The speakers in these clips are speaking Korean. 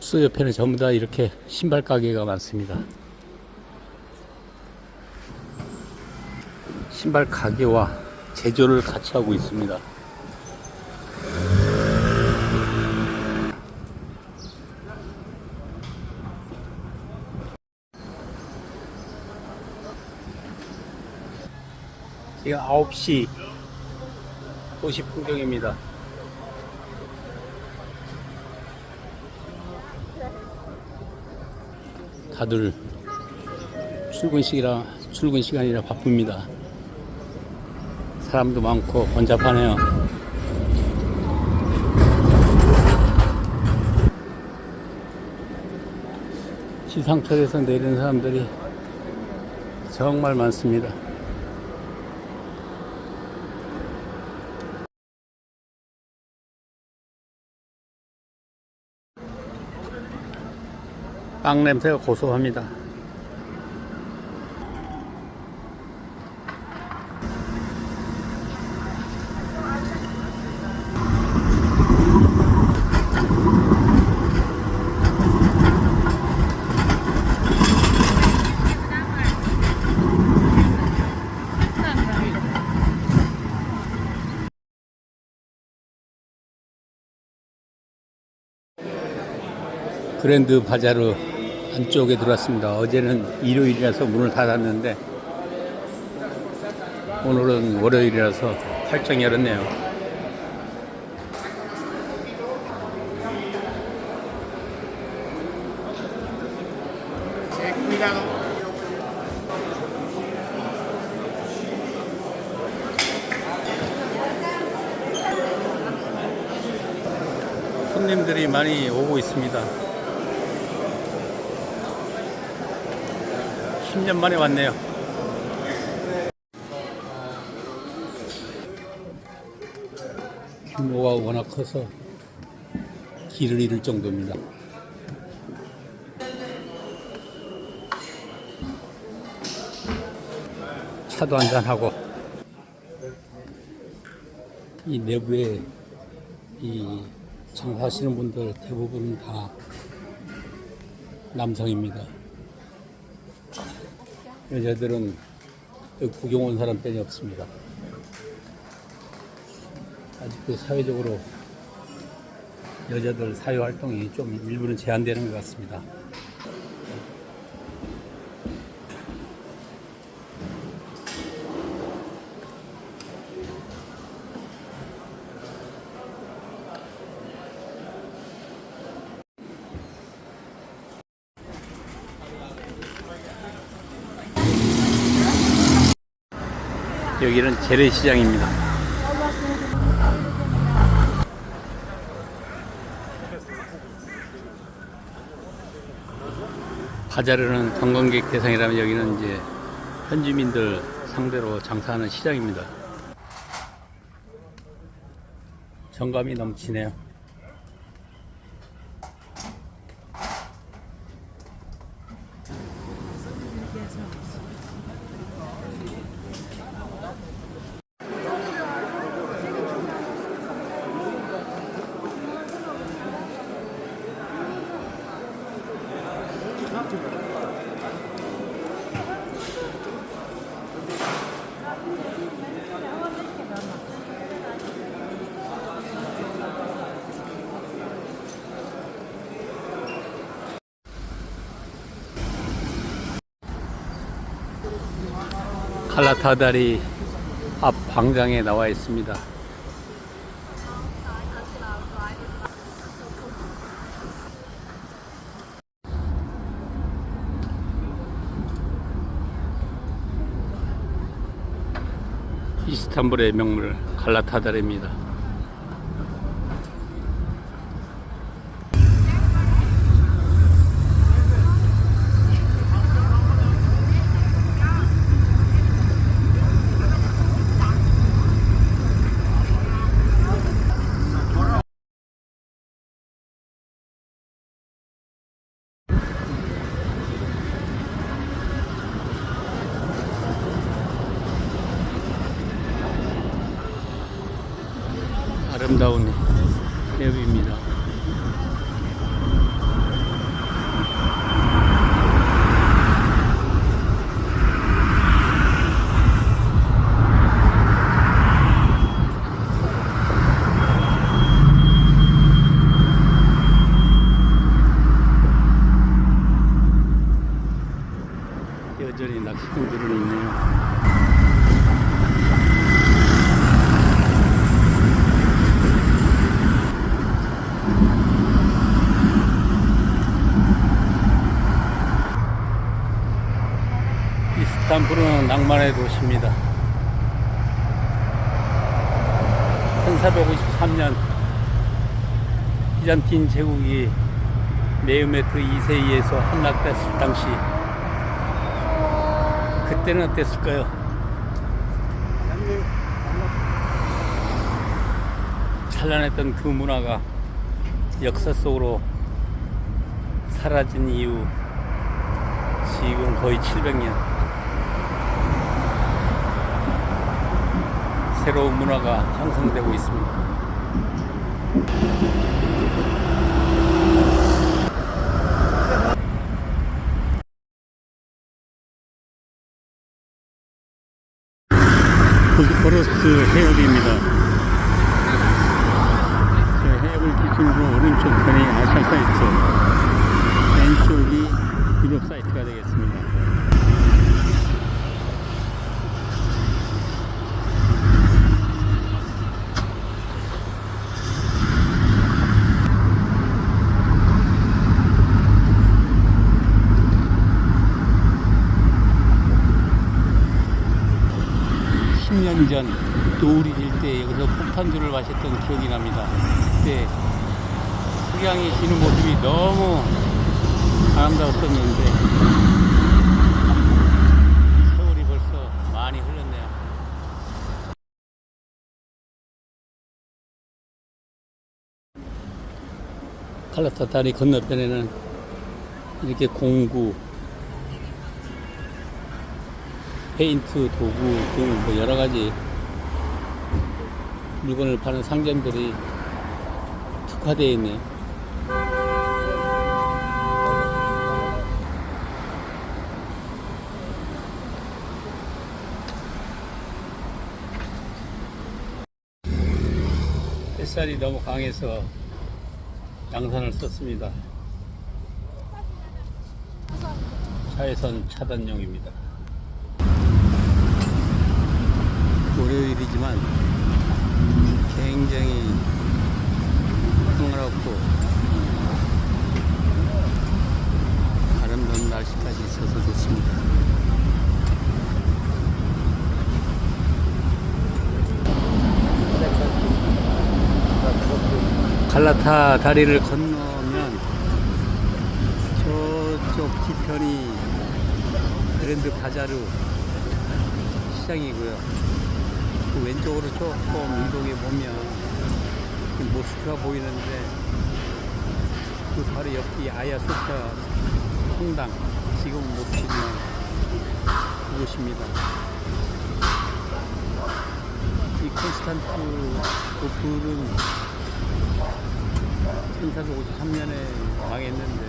숙소 옆에는 전부 다 이렇게 신발 가게가 많습니다. 신발 가게와 제조를 같이 하고 있습니다. 지금 9시 도시 풍경입니다. 다들 출근 시기라 출근 시간이라 바쁩니다. 사람도 많고 번잡하네요. 지상철에서 내리는 사람들이 정말 많습니다. 빵 냄새가 고소합니다. 그랜드 바자르 안쪽에 들어왔습니다. 어제는 일요일이라서 문을 닫았는데 오늘은 월요일이라서 활짝 열었네요. 손님들이 많이 오고 있습니다. 10년 만에 왔네요. 규모가 워낙 커서 길을 잃을 정도입니다. 차도 한잔하고 이 내부에 이 장사하시는 분들 대부분 다 남성입니다. 여자들은 구경 온 사람 빼이 없습니다. 아직도 사회적으로 여자들 사회 활동이 좀 일부는 제한되는 것 같습니다. 여기는 재래시장입니다. 바자르는 관광객 대상이라면 여기는 이제 현지민들 상대로 장사하는 시장입니다. 정감이 넘치네요. 칼라타다리 앞 광장에 나와 있습니다. 이스탄불의 명물 갈라타다리입니다. 시동들은 있네요. 이스탄불은 낭만의 도시입니다. 1453년 비잔틴 제국이 메흐메트 2세에서 한락됐을 당시 때는 어땠을까요? 찬란했던 그 문화가 역사 속으로 사라진 이후 지금 거의 700년 새로운 문화가 형성되고 있습니다. 보스포러스 해협입니다. 그 해협을 기준으로 오른쪽 편이 아시아 사이트, 왼쪽이 유럽 사이트가 되겠습니다. 십년전 노을이 질 때 여기서 폭탄주를 마셨던 기억이 납니다. 그때 석양이 지는 모습이 너무 아름다웠었는데 세월이 벌써 많이 흘렀네요. 칼라타 다리 건너편에는 이렇게 공구, 페인트 도구 등 뭐 여러 가지 물건을 파는 상점들이 특화되어 있네요. 햇살이 너무 강해서 양산을 썼습니다. 차에선 차단용입니다. 월요일이지만 굉장히 평화롭고 아름다운 날씨까지 있어서 좋습니다. 갈라타 다리를 건너면 저쪽 뒤편이 그랜드 바자르 시장이고요. 그 왼쪽으로 조금 이동해 보면 그 모스크가 보이는데 그 바로 옆이 아야 소피아 성당 지금 못 보이는 그곳입니다. 이 콘스탄티노플은 1453년에 망했는데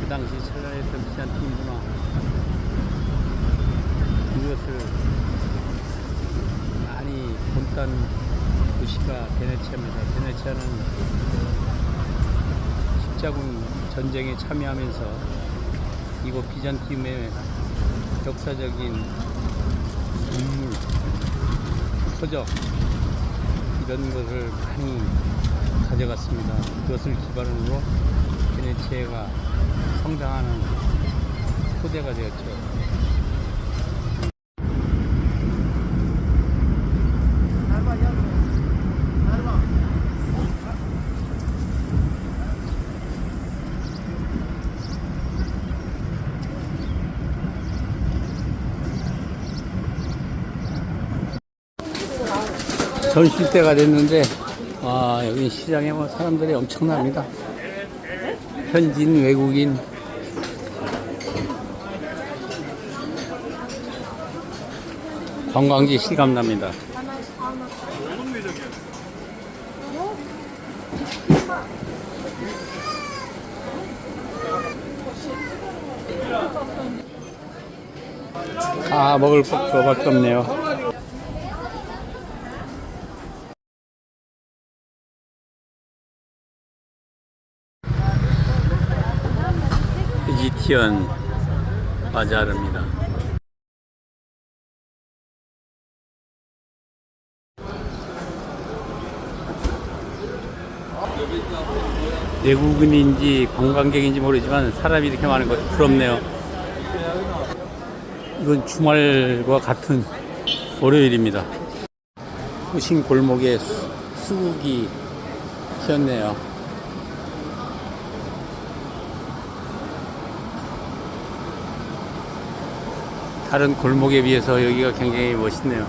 그 당시 찬란했던 비잔틴 문화 그것을 많이 본딴 도시가 베네치아입니다. 베네치아는 십자군 전쟁에 참여하면서 이곳 비잔팀의 역사적인 문물, 서적 이런 것을 많이 가져갔습니다. 그것을 기반으로 베네치아가 성장하는 토대가 되었죠. 전시 때가 됐는데 와 여기 시장에 뭐 사람들이 엄청납니다. 현진 외국인 관광지 실감납니다. 아 먹을 것밖에 없네요. 이지티언 바자르입니다. 외국인인지 관광객인지 모르지만 사람이 이렇게 많은 것 부럽네요. 이건 주말과 같은 월요일입니다. 후신 골목에 수- 수국이 피었네요. 다른 골목에 비해서 여기가 굉장히 멋있네요.